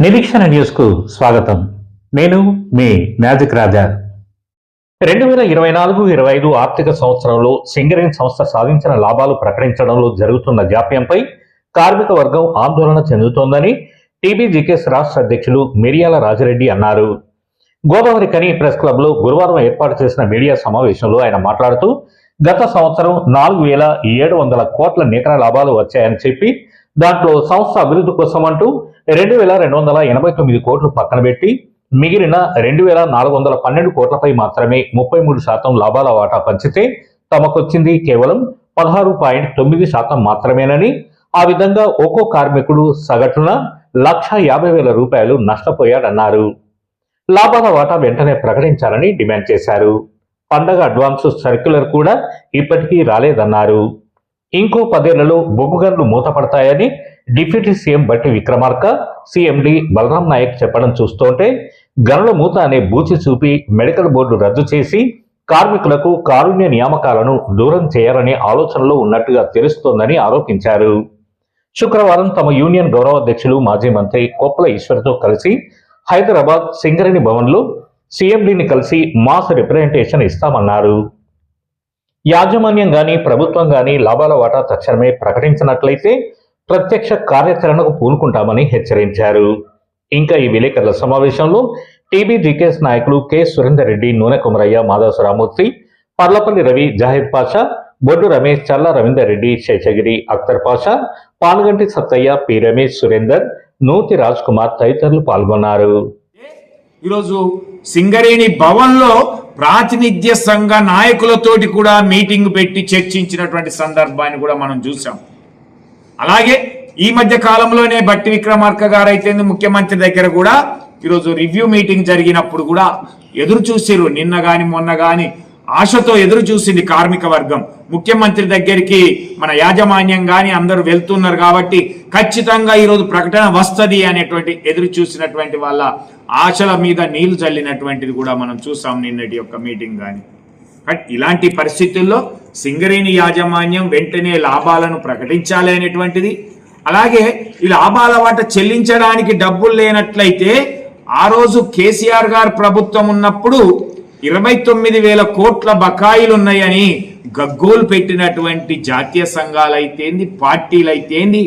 నిరీక్షణ న్యూస్కు స్వాగతం. నేను మీ మ్యాజిక్ రాజా. రెండు వేల ఇరవై నాలుగు ఇరవై ఐదు ఆర్థిక సంవత్సరంలో సింగరేన్ సంస్థ సాధించిన లాభాలు ప్రకటించడంలో జరుగుతున్న జాప్యంపై కార్మిక వర్గం ఆందోళన చెందుతోందని టీబీజీకేఎస్ రాష్ట్ర అధ్యక్షులు మిరియాల రాజిరెడ్డి అన్నారు. గోదావరి కని ప్రెస్ క్లబ్లో గురువారం ఏర్పాటు చేసిన మీడియా సమావేశంలో ఆయన మాట్లాడుతూ గత సంవత్సరం నాలుగు వేల ఏడు వందల కోట్ల నికర లాభాలు వచ్చాయని చెప్పి దాంట్లో సంస్థ అభివృద్ధి కోసం అంటూ రెండు వేల రెండు వందల ఎనభై తొమ్మిది కోట్లు పక్కన పెట్టి మిగిలిన రెండు వేల నాలుగు వందల పన్నెండు కోట్లపై మాత్రమే ముప్పై మూడు శాతం లాభాల వాటా పంచితే తమకొచ్చింది కేవలం పదహారు పాయింట్ తొమ్మిది శాతం మాత్రమేనని ఆ విధంగా ఒక్కో కార్మికుడు సగటున లక్ష యాభై వేల రూపాయలు నష్టపోయాడన్నారు. లాభాల వాటా వెంటనే ప్రకటించాలని డిమాండ్ చేశారు. పండగ అడ్వాన్స్ సర్క్యులర్ కూడా ఇప్పటికీ రాలేదన్నారు. ఇంకో పదేళ్ళలో బొగ్గు గన్లు మూతపడతాయని డిప్యూటీ సీఎం బట్టి విక్రమార్క సీఎండి బలరాం నాయక్ చెప్పడం చూస్తుంటే గనుల మూత అనే బూచి చూపి మెడికల్ బోర్డు రద్దు చేసి కార్మికులకు కారుణ్య నియామకాలను దూరం చేయాలనే ఆలోచనలో ఉన్నట్టుగా తెలుస్తోందని ఆరోపించారు. శుక్రవారం తమ యూనియన్ గౌరవ అధ్యక్షులు మాజీ మంత్రి కొప్పల ఈశ్వర్తో కలిసి హైదరాబాద్ సింగరేణి భవన్లో సీఎండీని కలిసి మాస్ రిప్రజెంటేషన్ ఇస్తామన్నారు. యాజమాన్యం గాని ప్రభుత్వం గాని లాభాల వాటా తక్షణమే ప్రకటించినట్లయితే ప్రత్యక్ష కార్యాచరణకు పూనుకుంటామని హెచ్చరించారు. ఇంకా ఈ విలేకరుల సమావేశంలో టీబీజీకేఎస్ నాయకులు కె. సురేందర్ రెడ్డి నూనె కుమరయ్య మాధవసరామూర్తి పర్లపల్లి రవి జాహిద్ పాషా బొడ్డు రమేష్ చల్ల రవీందర్ రెడ్డి శేషగిరి అఖ్తర్ పాషా పాల్గంటి సత్తయ్య పి. రమేష్ సురేందర్ నూతి రాజ్ కుమార్ తదితరులు పాల్గొన్నారు. ఈరోజు సింగరేణి భవన్లో ప్రాతినిధ్య సంఘ నాయకులతోటి కూడా మీటింగ్ పెట్టి చర్చించినటువంటి సందర్భాన్ని కూడా మనం చూసాం అలాగే ఈ మధ్య కాలంలోనే బట్టి విక్రమార్క గారు అయితే ముఖ్యమంత్రి దగ్గర కూడా ఈరోజు రివ్యూ మీటింగ్ జరిగినప్పుడు కూడా ఎదురు చూసిరు నిన్న గాని మొన్న గాని ఆశతో ఎదురు చూసింది కార్మిక వర్గం. ముఖ్యమంత్రి దగ్గరికి మన యాజమాన్యం గాని అందరూ వెళ్తున్నారు కాబట్టి ఖచ్చితంగా ఈరోజు ప్రకటన వస్తుంది అనేటువంటి ఎదురు చూసినటువంటి వాళ్ళ ఆశల మీద నీళ్ళు చల్లినటువంటిది కూడా మనం చూసాం నిన్నటి యొక్క మీటింగ్ కానీ బట్ ఇలాంటి పరిస్థితుల్లో సింగరేణి యాజమాన్యం వెంటనే లాభాలను ప్రకటించాలి అనేటువంటిది అలాగే ఈ లాభాల వాట చెల్లించడానికి డబ్బులు లేనట్లయితే ఆ రోజు కేసీఆర్ గారు ప్రభుత్వం ఉన్నప్పుడు ఇరవై తొమ్మిది వేల కోట్ల బకాయిలు ఉన్నాయని గగ్గోలు పెట్టినటువంటి జాతీయ సంఘాలైతేంది పార్టీలైతేంది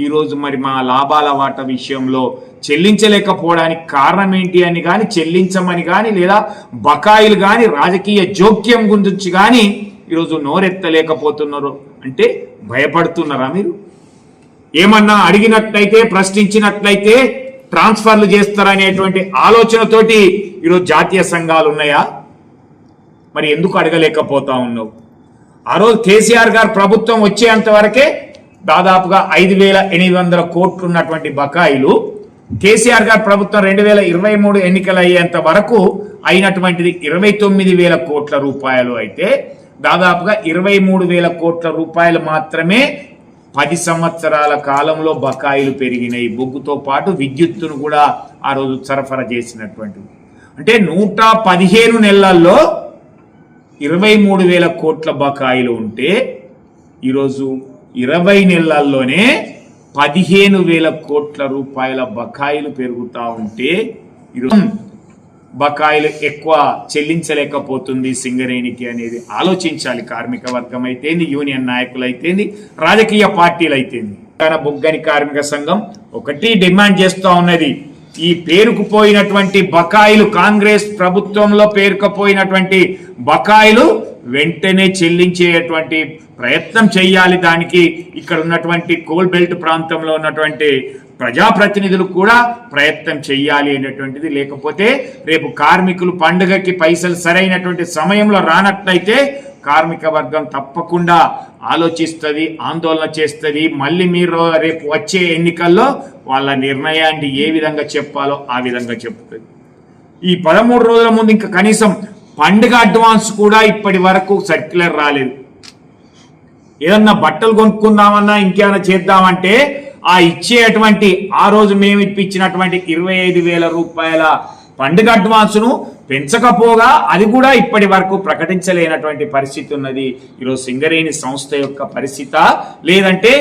ఈరోజు మరి మా లాభాల వాట విషయంలో చెల్లించలేకపోవడానికి కారణం ఏంటి అని కానీ చెల్లించమని కానీ లేదా బకాయిలు కానీ రాజకీయ జోక్యం గురించి కానీ ఈరోజు నోరెత్తలేకపోతున్నారు. అంటే భయపడుతున్నారా మీరు? ఏమన్నా అడిగినట్లయితే ప్రశ్నించినట్లయితే ట్రాన్స్ఫర్లు చేస్తారనేటువంటి ఆలోచనతోటి ఈరోజు జాతీయ సంఘాలు ఉన్నాయా? మరి ఎందుకు అడగలేకపోతా ఉన్నావు? ఆ రోజు కేసీఆర్ గారు ప్రభుత్వం వచ్చేంత వరకే దాదాపుగా ఐదు వేల ఎనిమిది వందల కోట్లు ఉన్నటువంటి బకాయిలు కేసీఆర్ గారు ప్రభుత్వం రెండు వేల ఇరవై మూడు ఎన్నికలు అయ్యేంత వరకు అయినటువంటిది ఇరవై తొమ్మిది వేల కోట్ల రూపాయలు అయితే దాదాపుగా ఇరవై మూడు వేల కోట్ల రూపాయలు మాత్రమే పది సంవత్సరాల కాలంలో బకాయిలు పెరిగినాయి. బొగ్గుతో పాటు విద్యుత్తును కూడా ఆ రోజు సరఫరా చేసినటువంటివి అంటే నూట పదిహేను నెలల్లో ఇరవై మూడు వేల కోట్ల బకాయిలు ఉంటే ఈరోజు ఇరవై నెలల్లోనే పదిహేను వేల కోట్ల రూపాయల బకాయిలు పెరుగుతూ ఉంటే ఈరోజు బకాయిలు ఎక్కువ చెల్లించలేకపోతుంది సింగరేణికి అనేది ఆలోచించాలి కార్మిక వర్గం అయితేంది యూనియన్ నాయకులు అయితేంది రాజకీయ పార్టీలు అయితేంది తెలంగాణ బొగ్గని కార్మిక సంఘం ఒకటి డిమాండ్ చేస్తూ ఉన్నది. ఈ పేరుకుపోయినటువంటి బకాయిలు కాంగ్రెస్ ప్రభుత్వంలో పేరుకుపోయినటువంటి బకాయిలు వెంటనే చెల్లించేటువంటి ప్రయత్నం చేయాలి దానికి. ఇక్కడ ఉన్నటువంటి కోల్ బెల్ట్ ప్రాంతంలో ఉన్నటువంటి ప్రజాప్రతినిధులు కూడా ప్రయత్నం చెయ్యాలి అనేటువంటిది. లేకపోతే రేపు కార్మికులు పండుగకి పైసలు సరైనటువంటి సమయంలో రానట్లయితే కార్మిక వర్గం తప్పకుండా ఆలోచిస్తుంది ఆందోళన చేస్తుంది. మళ్ళీ మీరు రేపు వచ్చే ఎన్నికల్లో వాళ్ళ నిర్ణయాన్ని ఏ విధంగా చెప్పాలో ఆ విధంగా చెప్తుంది. ఈ పదమూడు రోజుల ముందు ఇంకా కనీసం పండుగ అడ్వాన్స్ కూడా ఇప్పటి వరకు సర్క్యులర్ రాలేదు. ఏదన్నా బట్టలు కొనుక్కుందామన్నా ఇంకేమైనా చేద్దామంటే ఆ ఇచ్చేటువంటి ఆ రోజు మేము ఇప్పించినటువంటి ఇరవై ఐదు వేల రూపాయల పండుగ అడ్వాన్సును పెంచకపోగా అది కూడా ఇప్పటి వరకు ప్రకటించలేనటువంటి పరిస్థితి ఉన్నది. ఈరోజు సింగరేణి సంస్థ యొక్క పరిస్థిత లేదంటే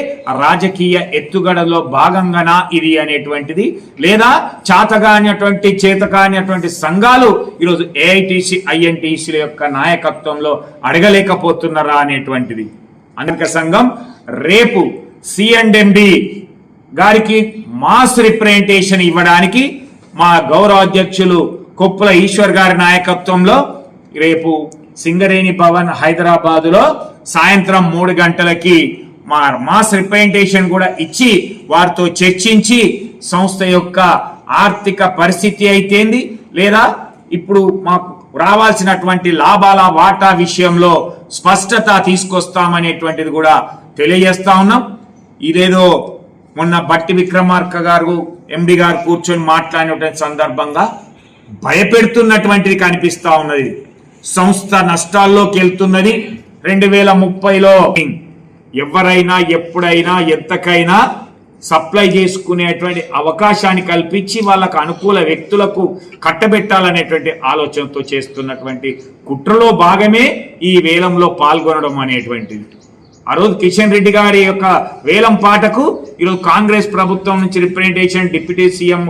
రాజకీయ ఎత్తుగడలో భాగంగానా ఇది అనేటువంటిది. లేదా చాతగానిటువంటి చేతకానిటువంటి సంఘాలు ఈరోజు ఏఐటిసి ఐఎన్టీసీల యొక్క నాయకత్వంలో అడగలేకపోతున్నారా అనేటువంటిది. అనేక సంఘం రేపు సిఎండ్ఎండి గారికి మాస్ రిప్రజెంటేషన్ ఇవ్వడానికి మా గౌరవ అధ్యక్షులు కొప్పుల ఈశ్వర్ గారి నాయకత్వంలో రేపు సింగరేణి భవన్ హైదరాబాదులో సాయంత్రం మూడు గంటలకి మా మాస్ రిప్రజెంటేషన్ కూడా ఇచ్చి వారితో చర్చించి సంస్థ యొక్క ఆర్థిక పరిస్థితి అయితేంది లేదా ఇప్పుడు మాకు రావాల్సినటువంటి లాభాల వాటా విషయంలో స్పష్టత తీసుకొస్తామనేటువంటిది కూడా తెలియజేస్తా ఉన్నాం. ఇదేదో మొన్న బట్టి విక్రమార్క గారు ఎండి గారు కూర్చొని మాట్లాడినటువంటి సందర్భంగా భయపెడుతున్నటువంటిది కనిపిస్తా ఉన్నది. సంస్థ నష్టాల్లోకి వెళ్తున్నది. రెండు వేల ముప్పైలో ఎవరైనా ఎప్పుడైనా ఎంతకైనా సప్లై చేసుకునేటువంటి అవకాశాన్ని కల్పించి వాళ్ళకు అనుకూల వ్యక్తులకు కట్టబెట్టాలనేటువంటి ఆలోచనతో చేస్తున్నటువంటి కుట్రలో భాగమే ఈ వేలంలో పాల్గొనడం అనేటువంటిది. ఆ రోజు కిషన్ రెడ్డి గారి యొక్క వేలం పాటకు ఈరోజు కాంగ్రెస్ ప్రభుత్వం నుంచి రిప్రజెంటేషన్ డిప్యూటీ సీఎం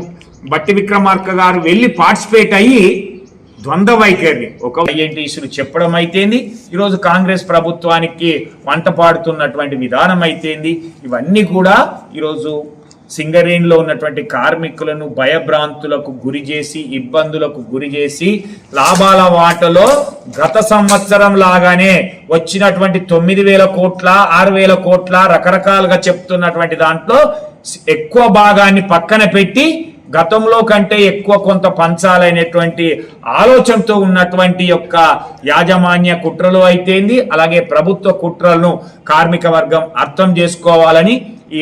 బట్టి విక్రమార్క గారు వెళ్ళి పార్టిసిపేట్ అయ్యి ద్వంద్వ వైఖరిని. ఒక ఐఎన్టీసీలు చెప్పడం అయితేంది ఈరోజు కాంగ్రెస్ ప్రభుత్వానికి వంట పాడుతున్నటువంటి విధానం అయితేంది ఇవన్నీ కూడా ఈరోజు సింగరేణిలో ఉన్నటువంటి కార్మికులను భయభ్రాంతులకు గురి చేసి ఇబ్బందులకు గురి చేసి లాభాల వాటలో గత సంవత్సరం లాగానే వచ్చినటువంటి తొమ్మిది వేల కోట్ల ఆరు వేల కోట్ల రకరకాలుగా చెప్తున్నటువంటి దాంట్లో ఎక్కువ భాగాన్ని పక్కన పెట్టి గతంలో కంటే ఎక్కువ కొంత పంచాలనేటువంటి ఆలోచనతో ఉన్నటువంటి యొక్క యాజమాన్య కుట్రలు అయితేంది అలాగే ప్రభుత్వ కుట్రలను కార్మిక వర్గం అర్థం చేసుకోవాలని ఈ